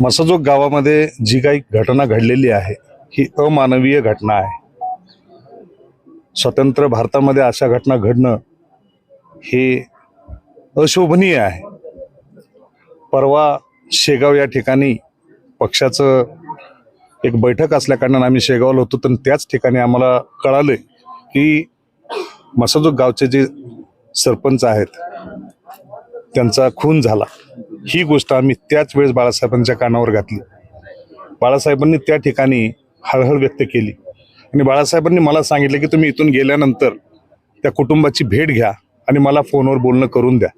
मसजोग गावामध्ये जी काही घटना घडलेली आहे ही अमानवीय घटना आहे. स्वतंत्र भारतामध्ये अशा घटना घडणं हे अशोभनीय आहे. परवा शेगाव या ठिकाणी पक्षाचं एक बैठक असल्याकारणानं आम्ही शेगावला होतो तर त्याच ठिकाणी आम्हाला कळालं की मसजोग गावचे जे सरपंच आहेत त्यांचा खून झाला. ही गोष्ट आम्ही त्याच वेळेस बाळासाहेबांच्या कानावर घातली. बाळासाहेबांनी त्या ठिकाणी हळहळ व्यक्त केली. आणि बाळासाहेबांनी मला सांगितलं की तुम्ही इथून गेल्यानंतर त्या कुटुंबाची भेट घ्या आणि मला फोनवर बोलणं करून द्या.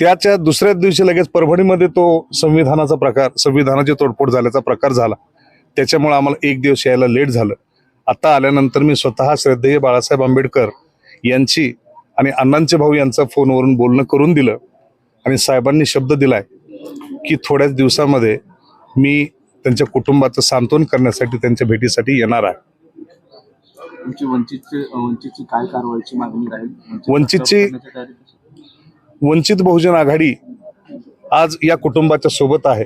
त्याच्या दुसऱ्याच दिवशी लगेच परभणीमध्ये तो संविधानाचा प्रकार संविधानाची तोडफोड झाल्याचा प्रकार झाला. त्याच्यामुळे आम्हाला एक दिवस यायला लेट झालं. आता आल्यानंतर मी स्वतः श्रद्धेय बाळासाहेब आंबेडकर यांची आणि अण्णांचे भाऊ यांचं फोनवरून बोलणं करून दिलं. आणि साहेबांनी शब्द दिलाय की थोड्याच दिवसामध्ये मी त्यांच्या कुटुंबाचं सांत्वन करण्यासाठी त्यांच्या भेटीसाठी येणार आहे. वंचितची? वंचित बहुजन आघाडी आज या कुटुंबाच्या सोबत आहे.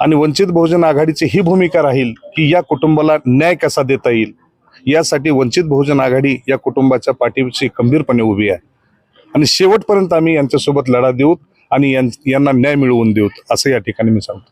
आणि वंचित बहुजन आघाडीची ही भूमिका राहील की या कुटुंबाला न्याय कसा देता येईल? यासाठी वंचित बहुजन आघाडी या कुटुंबाच्या पाठीशी खंबीरपणे उभी आहे. आणि शेवटपर्यंत आम्ही यांच्यासोबत लढा देऊत आणि यांना न्याय मिळवून देऊत असं या ठिकाणी मी सांगतो.